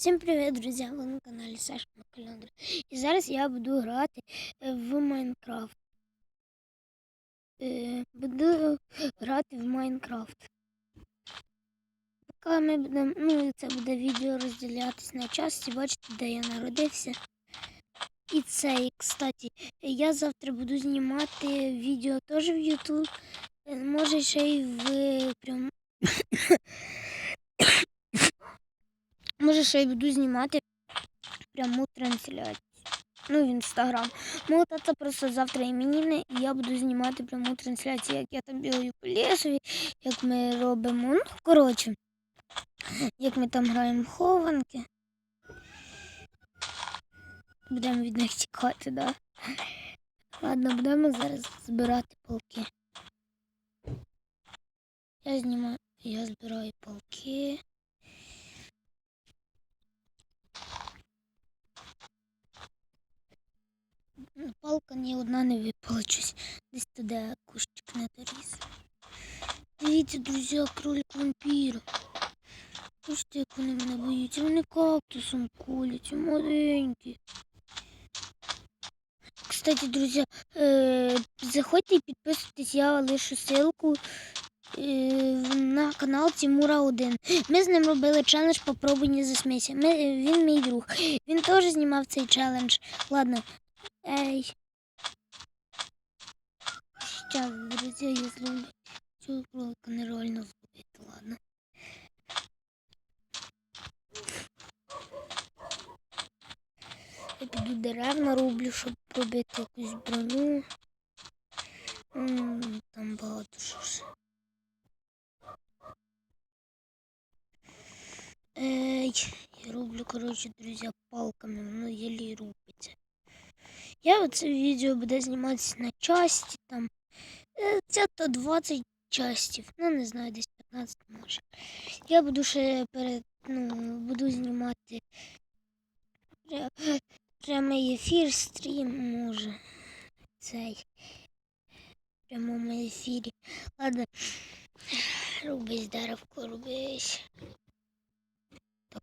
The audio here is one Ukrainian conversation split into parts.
Всім привіт, друзі! Ви на каналі Саша Макалендр. І зараз я буду грати е, в Майнкрафт. Е, Буду грати в Майнкрафт. Поки ми будемо, ну, це буде відео розділятись на часті, бачите, де я народився. І це, і, кстати, я завтра буду знімати відео теж в YouTube. Е, Може ще й в прям. Може, ще й буду знімати пряму трансляцію. Ну, в інстаграм. Мого тата просто завтра іменини, і я буду знімати пряму трансляцію, як я там бігаю по лісу, як ми робимо. Ну, коротше, як ми там граємо хованки. Будемо від них тікати, да? Ладно, будемо зараз збирати полки. Я знімаю, я збираю полки. Ну, Палка ні одна не випала щось. Десь туди кущик не доріс. Дивіться, друзі, кролик вампір. Бачите, як вони мене боються. Вони кактусом колються, маленькі. Кстати, друзі, е, заходьте і підписуйтесь, я лишу ссылку е, на канал Тимура 1. Ми з ним робили челендж «Попробуй не засмійся». Ми, він мій друг. Він теж знімав цей челендж. Ладно, Ей. Сейчас, друзья, я зроблю цього кролика нереально зробити, ладно. Я піду дерев нароблю, щоб пробити якусь броню. М, Там багато що ж. Ей, я роблю, коротше, друзі, палками, воно єлі рубиться. Я оце відео буде зніматися на часті там. Це то 20 частів. Ну, не знаю, десь 15 може. Я буду ще перед, ну, буду знімати прямий ефір, стрім, може. Цей. В прямому ефірі. Ладно. Рубись, деревко, рубись. Так.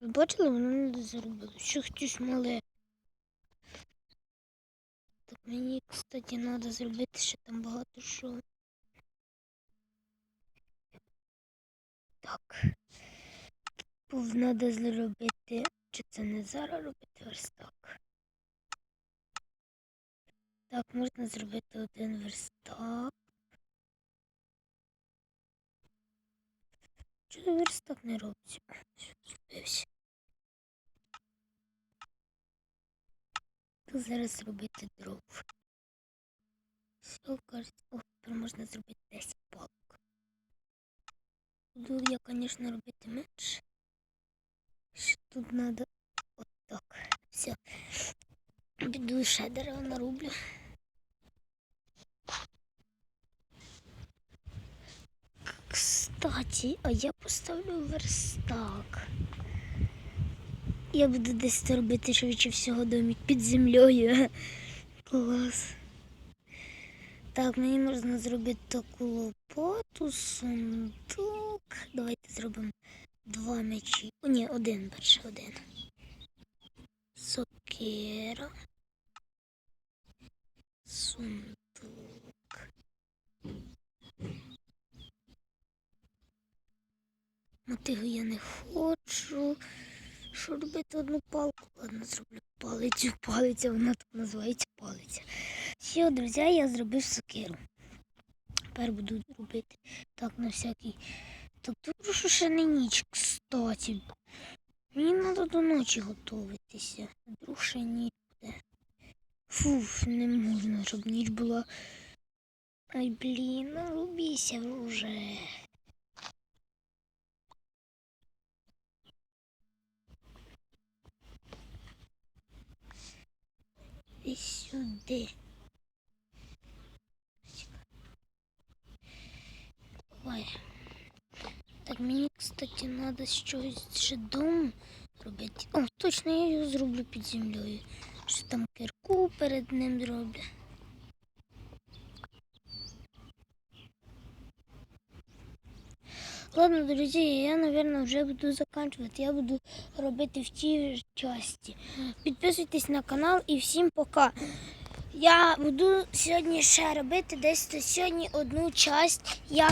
Ви бачили, воно не заробило. Що хтось мале. Мені, кстати, треба зробити ще там багато що. Так. Був Треба зробити. Чи це не зараз робити верстак? Так, можна зробити один верстак. Чого верстак не робиться? О, зробився. Зараз зробити дров. Все, кажуть, о, тепер можна зробити 10 палок. Буду я, звісно, робити менше. Тут треба отак. Все. Піду ще дерева нарублю. Кстати, а я поставлю верстак. Я буду десь це робити швидше всього домик під землею. Клас. Так, мені можна зробити таку лопату, сундук. Давайте зробимо два мечі. О, ні, один перше, один. Сокира. Сундук. Мотигу я не хочу. Що робити одну палку? Ладно, зроблю палицю. Палиця, вона так називається палиця. Все, друзі, я зробив сокиру. Тепер буду робити так на всякий. Добре, що ще не ніч, кстати. Мені треба до ночі готуватися. Вдруг ще ніч буде. Фуф, не можна, щоб ніч була. Ай, блін, ну рубіся вже. І сюди. Ой. Так мені, кстати, треба щось ще дом робити. О, точно я його зроблю під землею. Що там кирку перед ним зроблю. Ладно, друзі, я, мабуть, вже буду закінчувати. Я буду робити в тій часті. Підписуйтесь на канал і всім пока. Я буду сьогодні ще робити десь сьогодні одну часть. Я